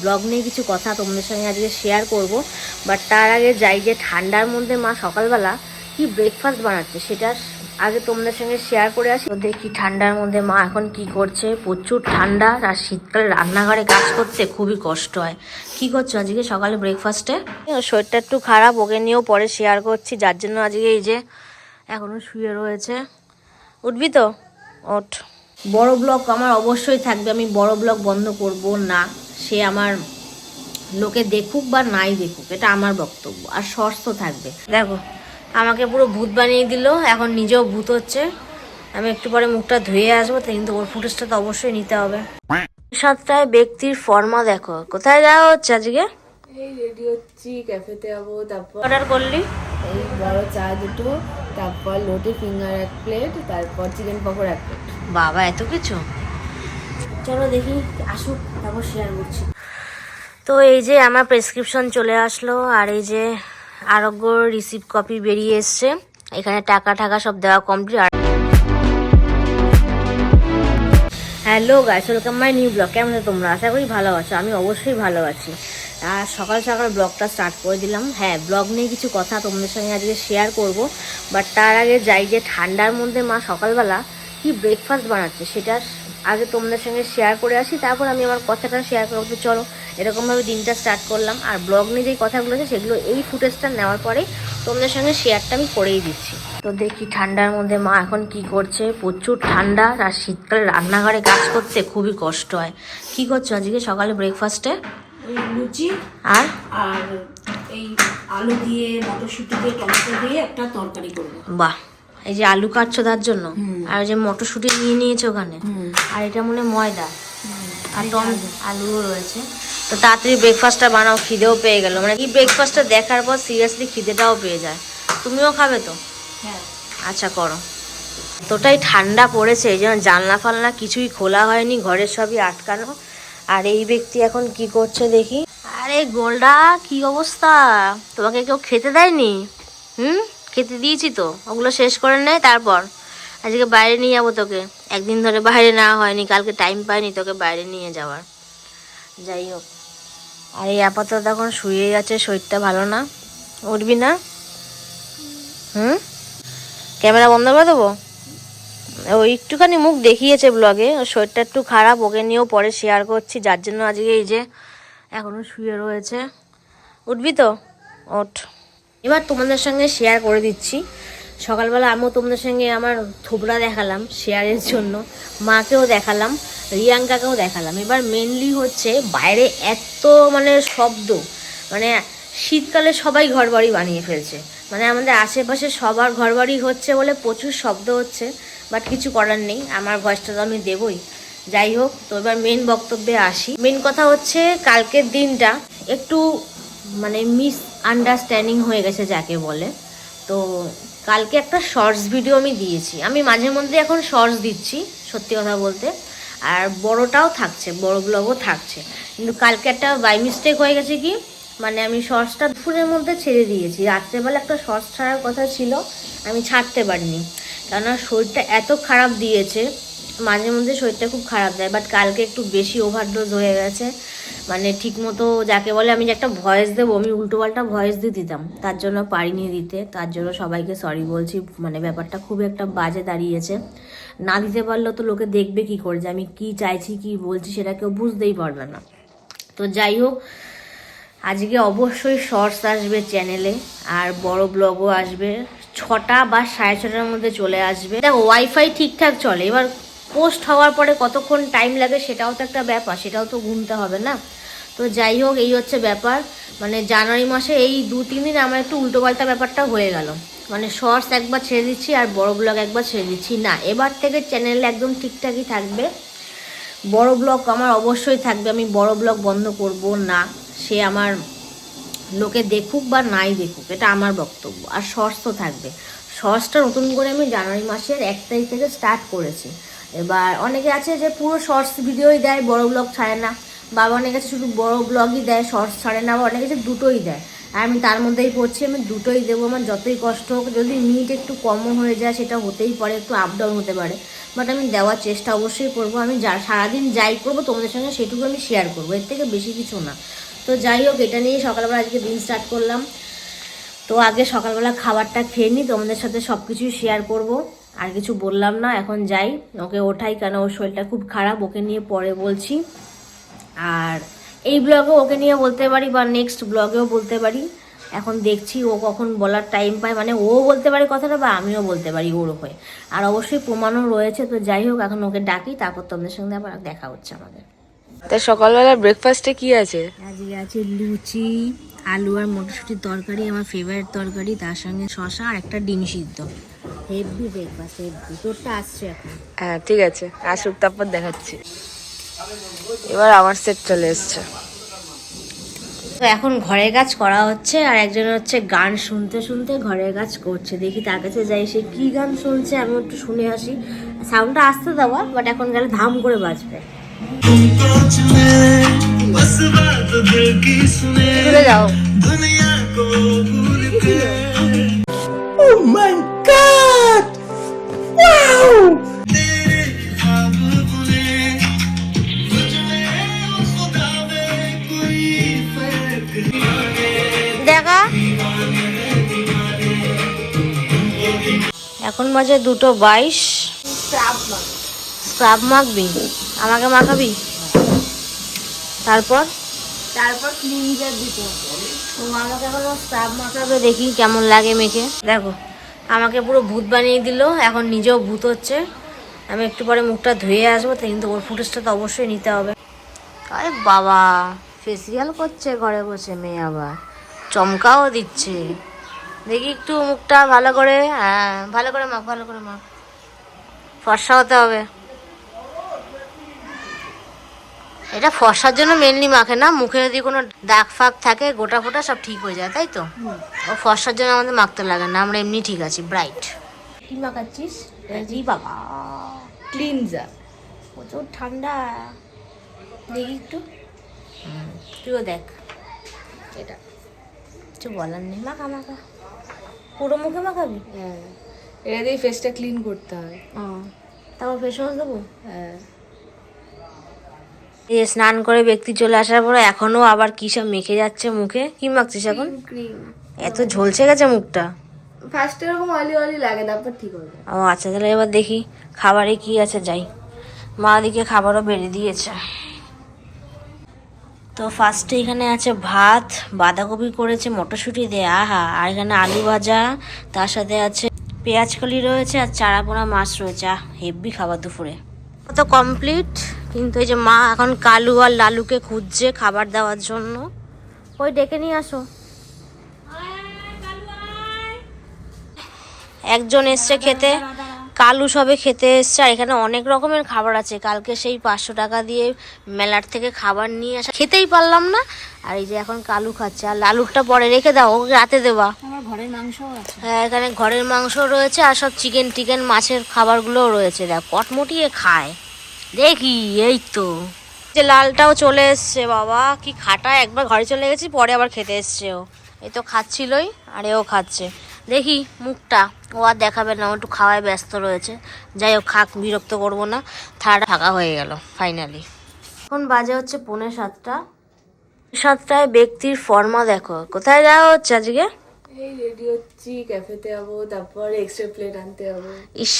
Blog নিয়ে কিছু কথা তোমাদের সঙ্গে আজকে শেয়ার করব বাট তার আগে যাই যে ঠান্ডার মধ্যে মা সকালবেলা কি ব্রেকফাস্ট বানাচ্ছে সেটা আগে তোমাদের সঙ্গে শেয়ার করে আসি। দেখি ঠান্ডার মধ্যে মা এখন কি করছে? প্রচুর ঠান্ডা আর শীতকালে রান্নাঘরে কাজ করতে খুবই কষ্ট হয়। কি করছ আজকে সকালে ব্রেকফাস্টে শরীরটা একটু খারাপ ওকে নিয়েও পরে শেয়ার করছি। যার জন্য আজকে এই যে এখনও শুয়ে রয়েছে। উঠবি তো? ওঠ। বড় ব্লগ আমার অবশ্যই থাকবে আমি বড় ব্লগ বন্ধ করব না। সে আমার লোকে দেখুক বা নাই দেখুক এটা আমার বক্তব্য। আর শর্টস তো থাকবে। দেখো আমাকে পুরো ভূত বানিয়ে দিল এখন নিজেও ভূত হচ্ছে। আমি একটু পরে মুখটা ধুয়ে আসব তো কিন্তু ওর ফুটেজটা তো অবশ্যই নিতে হবে। সাতটায় ব্যক্তির ফর্মা দেখো। কোথায় যাওয়া হচ্ছে আজকে এই রেডি হচ্ছি ক্যাফেতে যাব তারপর অর্ডার করলি? এই বড় চা দুটো তারপর লোটে ফিঙ্গার এক প্লেট তারপর চিকেন পকোড়া এক প্লেট। বাবা এত কিছু? চলো দেখি, আসুক, তারপর শেয়ার করছি। তো এই যে আমার প্রেসক্রিপশন চলে আসলো, আর এই যে আরোগ্য রিসিভ কপি বেরিয়ে এসছে। এখানে টাকা টাকা সব দেওয়া complete R hello guys welcome my new vlog কেমন আছো তোমরা? আশা করি ভালো আছো, আমি অবশ্যই ভালো আছি। আর সকাল সকাল ব্লগটা স্টার্ট করে দিলাম। হ্যাঁ ব্লগ নিয়ে কিছু কথা তোমাদের সঙ্গে আজকে শেয়ার করব। বাট তার আগে যাই যে ঠান্ডার মধ্যে মা সকালবেলা কি ব্রেকফাস্ট বানাচ্ছে, সেটা আগে তোমাদের সঙ্গে শেয়ার করে আসি তারপর আমি আমার কথাটা শেয়ার করব। তো চলো এরকমভাবে দিনটা স্টার্ট করলাম। আর ব্লগ নিয়ে যেই কথাগুলো আছে সেগুলো এই ফুটেজটা নেওয়ার পরে তোমাদের সঙ্গে শেয়ারটা আমি করেই দিচ্ছি। তো দেখি ঠান্ডার মধ্যে মা এখন কি করছে? প্রচুর ঠান্ডা আর শীতকালে রান্নাঘরে কাজ করতে খুবই কষ্ট হয়। কি করছ আজকে সকালে ব্রেকফাস্টে লুচি আর? আর এই আলু দিয়ে মটরশুঁটি দিয়ে টমেটো দিয়ে একটা তরকারি করব। বাহ এই যে আলু কাটছো তার জন্য আর ওই যে মটরশুঁটি নিয়ে নিয়েছো ওখানে। আর এটা মনে ময়দা। আর টম আলুও রয়েছে। তো তাড়াতাড়ি ব্রেকফাস্টটা বানাও খিদেও পেয়ে গেল। মানে এই ব্রেকফাস্টটা দেখার পর সিরিয়াসলি খিদেটাও পেয়ে যায়। তুমিও খাবে তো? হ্যাঁ। আচ্ছা করো। এতটাই ঠান্ডা পড়েছে এই জন্য জানলা ফালনা কিছুই খোলা হয়নি ঘরের সবই আটকানো। আর এই ব্যক্তি এখন কি করছে দেখি? আরে গোলডা কি অবস্থা? তোমাকে কেউ খেতে দেয়নি? হুম? খেতে দিয়েছি তো, ওগুলো শেষ করে নেয় তারপর। আজকে বাইরে নিয়ে যাব তোকে। একদিন ধরে বাইরে নেওয়া হয়নি, কালকে টাইম পাইনি তোকে বাইরে নিয়ে যাওয়ার। যাই হোক। আর এই আপাতত এখন শুয়ে গেছে শরীরটা ভালো না। উঠবি না? হুম? ক্যামেরা বন্ধ করে দেবো? ও একটুখানি মুখ দেখিয়েছে ব্লগে ওর শরীরটা একটু খারাপ, ওকে নিয়েও পরে শেয়ার করছি, যার জন্য আজকে এই যে এখনও শুয়ে রয়েছে। উঠবি তো? ওঠ। এবার তোমাদের সঙ্গে শেয়ার করে দিচ্ছি। সকালবেলা আমিও তোমাদের সঙ্গে আমার থোবড়া দেখালাম শেয়ারের জন্য। মাকেও দেখালাম, রিয়াঙ্কাকেও দেখালাম। এবার মেনলি হচ্ছে বাইরে এত মানে শব্দ মানে শীতকালে সবাই ঘরবাড়ি বানিয়ে ফেলছে। মানে আমাদের আশেপাশে সবার ঘরবাড়ি হচ্ছে বলে প্রচুর শব্দ হচ্ছে বাট কিছু করার নেই। আমার ভয়েসটা তো আমি দেবই। যাই হোক, তো এবার মেন বক্তব্যে আসি। মেন কথা হচ্ছে কালকের দিনটা একটু মানে মিস আন্ডারস্ট্যান্ডিং হয়ে গেছে যাকে বলে। তো কালকে একটা শর্টস ভিডিও আমি দিয়েছি। আমি মাঝে মধ্যে এখন শর্টস দিচ্ছি, সত্যি কথা বলতে। আর বড়টাও থাকছে, বড় ব্লগও থাকছে। কিন্তু কালকে একটা বাই মিস্টেক হয়ে গেছে কি? মানে আমি শর্টসটা দুপুরের মধ্যে ছেড়ে দিয়েছি। রাত্রেবেলা একটা শর্টস ছাড়ার কথা ছিল, আমি ছাড়তে পারিনি। কেননা শরীরটা এত খারাপ দিয়েছে, মাঝে মধ্যে শরীরটা খুব খারাপ দেয় বাট কালকে একটু বেশি ওভারডোজ হয়ে গেছে। মানে ঠিকমতো যাকে বলে আমি যে একটা ভয়েস দেবো, আমি উল্টোপাল্টা ভয়েস দিয়ে দিতাম। তার জন্য পারিনি দিতে। তার জন্য সবাইকে সরি বলছি। মানে ব্যাপারটা খুব একটা বাজে দাঁড়িয়েছে। না দিতে পারলেও তো লোকে দেখবে কি করে যে আমি কি চাইছি, কি বলছি সেটা কেউ বুঝতেই পারবে না। তো যাই হোক, আজকে অবশ্যই শর্টস আসবে চ্যানেলে আর বড় ব্লগও আসবে। ছটা বা সাড়ে ছটার মধ্যে চলে আসবে। দেখো ওয়াইফাই ঠিকঠাক চলে। এবার পোস্ট হওয়ার পরে কতক্ষণ টাইম লাগে সেটাও তো একটা ব্যাপার, সেটাও তো ঘুমতে হবে না। তো যাই হোক, এই হচ্ছে ব্যাপার। মানে জানুয়ারি মাসে এই দু, তিন দিন আমার একটু উল্টোপাল্টা ব্যাপারটা হয়ে গেল। মানে শর্টস একবার ছেড়ে দিচ্ছি আর বড় ব্লগ একবার ছেড়ে দিচ্ছি। না, এবার থেকে চ্যানেল একদম ঠিকঠাকই থাকবে। বড় ব্লগ আমার অবশ্যই থাকবে। আমি বড় ব্লগ বন্ধ করব না। সে আমার লোকে দেখুক বা নাই দেখুক, এটা আমার বক্তব্য। আর শর্টস তো থাকবে। শর্টসটা নতুন করে আমি জানুয়ারি মাসের এক তারিখ থেকে স্টার্ট করেছি। এবার অনেকে আছে যে পুরো শর্টস ভিডিওই দেয়, বড় ব্লগ ছাড়ে না। বা অনেকে আছে শুধু বড় ব্লগই দেয় শর্টস ছাড়ে না বা অনেকে আছে দুটোই দেয়। আর আমি তার মধ্যেই পড়ছি, আমি দুটোই দেবো, আমার যতই কষ্ট হোক, যদি মিনিট একটু কমও হয়ে যায়, সেটা হতেই পারে, একটু আপ ডাউন হতে পারে। বাট আমি দেওয়ার চেষ্টা অবশ্যই করব, আমি যা সারাদিন যাই করব, তোমাদের সঙ্গে সেটুকু আমি শেয়ার করব, এর থেকে বেশি কিছু না। তো যাই হোক, এটা নিয়েই সকালবেলা আজকে দিন স্টার্ট করলাম। তো আগে সকালবেলা খাবারটা খেয়ে নিই, তোমাদের সাথে সব কিছুই শেয়ার করব। আর কিছু বললাম না এখন যাই। ওকে ওঠাই কেন? ওর শরীরটা খুব খারাপ ওকে নিয়ে পরে বলছি। আর এই ব্লগে ওকে নিয়ে বলতে পারি বা নেক্সট ব্লগেও বলতে পারি। এখন দেখছি ও কখন বলার টাইম পায়। মানে ও বলতে পারে কথাটা বা আমিও বলতে পারি ওর হয়ে। আর অবশ্যই প্রমাণও রয়েছে তো যাই হোক এখন ওকে ডাকি তারপর তোমাদের সঙ্গে আবার দেখা হচ্ছে আমাদের। তা সকালবেলা ব্রেকফাস্টে কি আছে? আজকে আছে লুচি আলু আর মটরশুঁটির তরকারি আমার ফেভারিট তরকারি তার সঙ্গে শশা আর একটা ডিম সিদ্ধ। হেভি ব্রেকফাস্ট হেভি তোরটা আসছে এখন। হ্যাঁ ঠিক আছে আসুক তারপর দেখাচ্ছি। এবার আমার সেট চলে এসছে। তো এখন ঘরের কাজ করা হচ্ছে আর একজন হচ্ছে গান শুনতে শুনতে ঘরের কাজ করছে। দেখি তার কাছে যাই সে কি গান শুনছে আমি একটু শুনে আসি। সাউন্ডটা আসতে দেওয়া বাট এখন গেলে ধাম করে বাজবে। চলে যাও। এখন বাজে দুটো বাইশ। স্ক্রাব মাখবি আমাকে মাখাবি? তারপর? তারপর ক্লিনজার দিতে আমাকে এখন স্ক্রাব মাখাবে দেখি কেমন লাগে মেখে। দেখো আমাকে পুরো ভূত বানিয়ে দিল এখন নিজেও ভূত হচ্ছে। আমি একটু পরে মুখটা ধুয়ে আসব তো কিন্তু ওর ফুটেজটা তো অবশ্যই নিতে হবে। আরে বাবা ফেসিয়াল করছে ঘরে বসে মেয়ে আবার। চমকাও দিচ্ছে। দেখি একটু মুখটা ভালো করে হ্যাঁ ভালো করে মাখ ভালো করে মাখ। ফর্সা হতে হবে। এটা ফর্সার জন্য মেনলি মাখে না মুখে যদি কোনো দাগ ফাগ থাকে গোটা ফোটা সব ঠিক হয়ে যায় তাই তো? ও ফর্সার জন্য আমাদের মাখতে লাগে না আমরা এমনি ঠিক আছি ব্রাইট কি মাখাচ্ছিস? জি বাবা। ক্লিনজার প্রচুর ঠান্ডা। দেখি একটু। তুইও দেখ। এটা। কিছু বলার নেই মাখা মাখা। পুরো মুখে মাখাবি হ্যাঁ। এটা দিয়ে ফেসটা ক্লিন করতে হয়। তারপর ফেস ওয়াশ দেবো? হ্যাঁ। এই স্নান করে ব্যক্তি চলে আসার পরে এখনও আবার কি সব মেখে যাচ্ছে মুখে? কি মাখছিস এখন? এত ঝলসে গেছে মুখটা। ফার্স্ট এরকম অয়েলি অয়েলি লাগে তারপর ঠিক হবে। ও আচ্ছা তাহলে এবার দেখি খাবারে কি আছে যাই। মা দিকে খাবারও বেড়ে দিয়েছে। তো ফার্স্টে এখানে আছে ভাত, বাঁধাকপি করেছে, মটরশুঁটি দিয়ে, আহা। আর এখানে আলু ভাজা, তার সাথে আছে পেঁয়াজ কলি রয়েছে আর চারাপোনা মাছ রয়েছে। আহ হেভি খাবার দুপুরে। তো কমপ্লিট কিন্তু এই যে মা এখন কালু আর লালুকে খুঁজছে খাবার দেওয়ার জন্য। ওই ডেকে নিয়ে আসো। একজন এসছে খেতে। কালু সবে খেতে এসছে আর এখানে অনেক রকমের খাবার আছে। কালকে সেই পাঁচশো টাকা দিয়ে মেলার থেকে খাবার নিয়ে আসা খেতেই পারলাম না। আর এই যে এখন কালু খাচ্ছে। আর লালুরটা পরে রেখে দাও ওকে রাতে দেওয়া ঘরের মাংস হ্যাঁ এখানে ঘরের মাংস রয়েছে আর সব চিকেন টিকেন মাছের খাবারগুলোও রয়েছে। দেখ কটমটিয়ে খায়। দেখি এই তো। যে লালটাও চলে এসছে বাবা কি খাটা। একবার ঘরে চলে গেছি পরে আবার খেতে এসছে ও। এই তো খাচ্ছিলই আর এও খাচ্ছে। দেখি মুখটা ও আর দেখাবে না ও একটু খাওয়ায় ব্যস্ত রয়েছে। যাই হোক খাক বিরক্ত করব না। থাড়া ফাঁকা হয়ে গেল ফাইনালি এখন বাজে হচ্ছে পৌনে সাতটা। সাতটায় ব্যক্তির ফর্মা দেখো। কোথায় যাওয়া হচ্ছে আজকে? এই রেডি হচ্ছি ক্যাফেতে যাব তারপর এক্সট্রা প্লেট আনতে যাব। ইস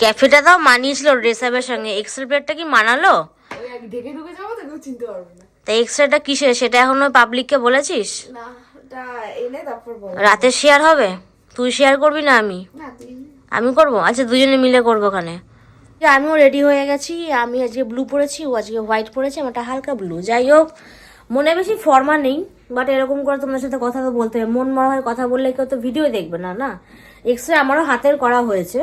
ক্যাফেটা তাও মানিয়েছিল ড্রেসাপের সঙ্গে। প্লেটটা কি মানালো? ওই এক ঢেকে ঢুকে যাব তো কেউ চিনতে পারবে না। তা এক্সরেটা কিসের? সেটা এখনও পাবলিককে বলেছিস? না এনে তারপর রাতে শেয়ার হবে? তুই শেয়ার করবি না আমি? আমি করব? আচ্ছা দুজনে মিলে করব ওখানে। আমিও রেডি হয়ে গেছি আমি আজকে ব্লু পরেছি ও আজকে হোয়াইট পরেছে আমারটা হালকা ব্লু যাই হোক মনে বেশি ফর্মা নেই বাট এরকম করে তোমার সাথে কথা তো বলতে হবে। মন মরা হয় কথা বললে কেউ তো ভিডিও দেখবে না না? এক্সরে আমারও হাতের করা হয়েছে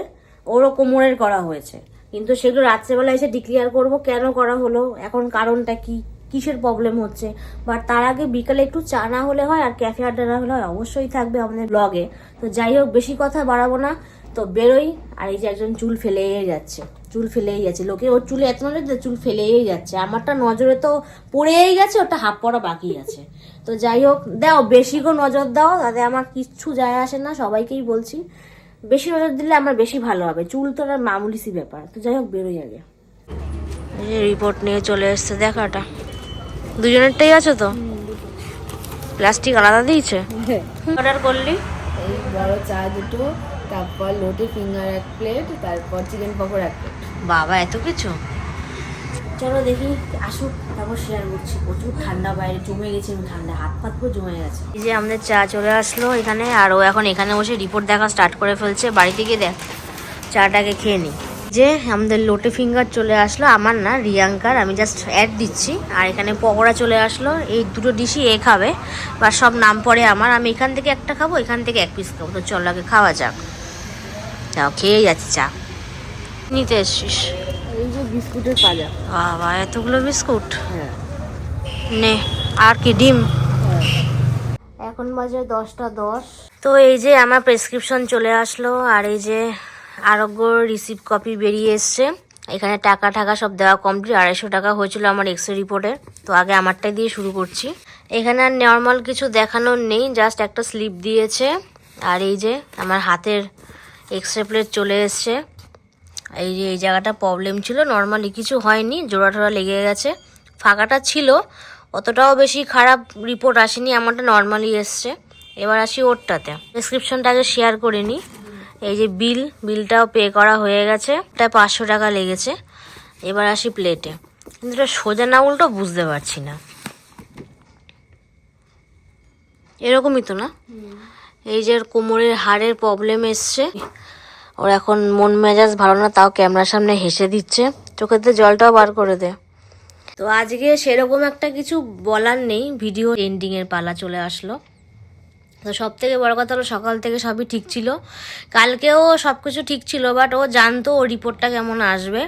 ওরও কোমরের করা হয়েছে। কিন্তু সেগুলো রাত্রেবেলা এসে ডিক্লিয়ার করব কেন করা হলো? এখন কারণটা কি? কিসের প্রবলেম হচ্ছে? বাট তার আগে বিকালে একটু চা না হলে হয় আর ক্যাফে আড্ডা না হলে হয়, অবশ্যই থাকবে আমাদের ব্লগে তো যাই হোক, বেশি কথা বাড়াবো না। তো বেরোই, আর এই যে একজন চুল ফেলেই যাচ্ছে, চুল ফেলেই যাচ্ছে। লোকে ওর চুলে এত নজর চুল ফেলেই যাচ্ছে। আমারটা নজরে তো পড়েই গেছে ওটা হাফ পড়া বাকি আছে। তো যাই হোক, দাও, বেশি করে নজর দাও, তাতে আমার কিচ্ছু যায় আসে না, সবাইকেই বলছি। বেশি নজর দিলে আমার বেশি ভালো হবে। চুল তো আর মামুলিসি ব্যাপার। তো যাই হোক, বেরোই আগে। রিপোর্ট নিয়ে চলে এসছে দেখাটা দুজনেরটাই আছে তো? প্লাস্টিক আলাদা দিয়েছে? অর্ডার করলি? এই বড় চা দুটো তারপর লোটে ফিঙ্গার এক প্লেট তারপর চিকেন পকোড়া এক প্লেট। বাবা এত কিছু? চলো দেখি আসুক তারপর শেয়ার করছি। প্রচুর ঠান্ডা বাইরে জমে গেছে ঠান্ডা হাত পাত পুরো জমে গেছে। এই যে আমাদের চা চলে আসলো এখানে আর ও এখন এখানে বসে রিপোর্ট দেখা স্টার্ট করে ফেলছে। বাড়িতে গিয়ে দেখ চাটাকে খেয়ে নি। যে আমাদের লোটে ফিঙ্গার চলে আসলো আমার না রিয়াঙ্কার আমি জাস্ট অ্যাড দিচ্ছি। আর এখানে পকোড়া চলে আসলো এই দুটো ডিশই এ খাবে। বা সব নাম পড়ে আমার আমি এখান থেকে একটা খাব এখান থেকে এক পিস খাব। তো চলো আগে খাওয়া যাক। যাও খেয়ে যাচ্ছি চা। নিতে এসছিস। এই যে বিস্কুটের পাজা। বাবা এতগুলো বিস্কুট? হ্যাঁ। নে আর কি ডিম? এখন বাজে দশটা দশ। তো এই যে আমার প্রেসক্রিপশন চলে আসলো আর এই যে আরোগ্য রিসিভ কপি বেরিয়ে এসছে। এখানে টাকা টাকা সব দেওয়া কমপ্লিট আড়াইশো টাকা হয়েছিল আমার এক্স রিপোর্টে তো আগে আমারটাই দিয়ে শুরু করছি। এখানে আর নর্মাল কিছু দেখানোর নেই জাস্ট একটা স্লিপ দিয়েছে। আর এই যে আমার হাতের এক্স রে প্লেট চলে এসছে। এই যে এই জায়গাটা প্রবলেম ছিল। নর্মালি কিছু হয়নি, জোড়া টোড়া লেগে গেছে। ফাঁকাটা ছিল, অতটাও বেশি খারাপ রিপোর্ট আসেনি, আমারটা নর্মালি এসছে। এবার আসি ওরটাতে। প্রেসক্রিপশনটা আগে শেয়ার করে নিই। এই যে বিল বিলটাও পে করা হয়ে গেছে। এটা পাঁচশো টাকা লেগেছে। এবার আসি প্লেটে কিন্তু এটা সোজা না উল্টো বুঝতে পারছি না। এরকমই তো না? এই যে কোমরের হাড়ের প্রবলেম এসছে। ওর এখন মন মেজাজ ভালো না তাও ক্যামেরার সামনে হেসে দিচ্ছে। চোখেতে জলটাও বার করে দে। তো আজকে সেরকম একটা কিছু বলার নেই। ভিডিও এন্ডিং এর পালা চলে আসলো। তো সব থেকে বড় কথা হলো সকাল থেকে সবই ঠিক ছিল। কালকেও সব কিছু ঠিক ছিল বাট ও জানতো ও রিপোর্টটা কেমন আসবে।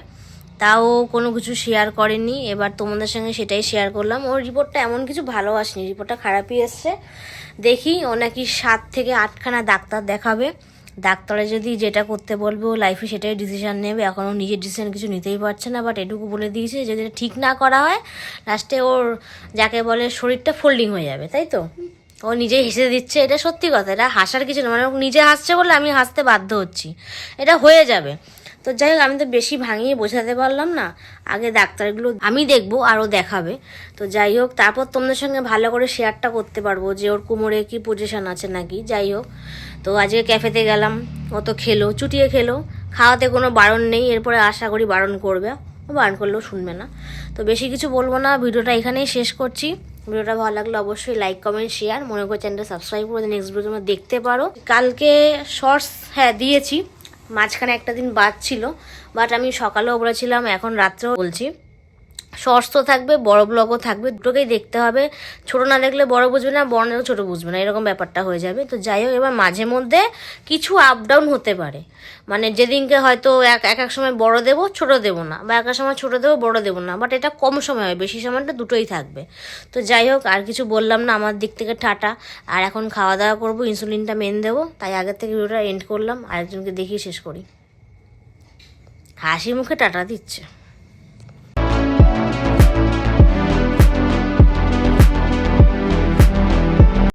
তাও কোনো কিছু শেয়ার করেনি। এবার তোমাদের সঙ্গে সেটাই শেয়ার করলাম। ওর রিপোর্টটা এমন কিছু ভালো আসেনি। রিপোর্টটা খারাপই এসছে। দেখি ও নাকি সাত থেকে আটখানা ডাক্তার দেখাবে। ডাক্তারে যদি যেটা করতে বলবে, ও লাইফে সেটাই ডিসিশান নেবে। এখন ও নিজের ডিসিশন কিছু নিতেই পারছে না বাট এটুকু বলে দিয়েছে যদি ঠিক না করা হয় লাস্টে ওর যাকে বলে শরীরটা ফোল্ডিং হয়ে যাবে, তাই তো? ও নিজেই হেসে দিচ্ছে, এটা সত্যি কথা, এটা হাসার কিছু না মানে নিজে হাসছে বলে আমি হাসতে বাধ্য হচ্ছি, এটা হয়ে যাবে। তো যাই হোক, আমি তো বেশি ভাঙিয়ে বোঝাতে পারলাম না, আগে ডাক্তারগুলো আমি দেখব, আরও দেখাবে। তো যাই হোক, তারপর তোমাদের সঙ্গে ভালো করে শেয়ারটা করতে পারব যে ওর কোমরে কি পজিশন আছে নাকি, যাই হোক। তো আজকে ক্যাফেতে গেলাম, ও তো খেলো, চুটিয়ে খেলো, খাওয়াতে কোনো বারণ নেই, এরপরে আশা করি বারণ করবে, বারণ করলেও শুনবে না। তো বেশি কিছু বলব না, ভিডিওটা এখানেই শেষ করছি। ভিডিওটা ভালো লাগলে অবশ্যই লাইক কমেন্ট শেয়ার মনে করে চ্যানেলটা সাবস্ক্রাইব করে নেক্সট ভিডিও তোমরা দেখতে পারো। কালকে শর্টস হ্যাঁ দিয়েছি। মাঝখানে একটা দিন বাদ ছিল। বাট আমি সকালেও বলেছিলাম এখন রাত্রেও বলছি। শর্টস থাকবে, বড় ব্লগও থাকবে, দুটোকেই দেখতে হবে। ছোট না দেখলে বড় বুঝবে না, বড় না ছোট বুঝবে না, এরকম ব্যাপারটা হয়ে যাবে। তো যাই হোক, এবার মাঝে মধ্যে কিছু আপ ডাউন হতে পারে। মানে যেদিনকে হয়তো এক এক এক সময় বড় দেবো, ছোট দেবো না, বা এক এক সময় ছোট দেবো, বড় দেবো না বাট এটা কম সময় হয়, বেশি সময়টা দুটোই থাকবে। তো যাই হোক, আর কিছু বললাম না, আমার দিক থেকে টাটা। আর এখন খাওয়া দাওয়া করব ইনসুলিনটা মেন দেবো, তাই আগের থেকে ভিডিওটা এন্ড করলাম, আরেকজনকে দেখিয়ে শেষ করি। হাসি মুখে টাটা দিচ্ছে।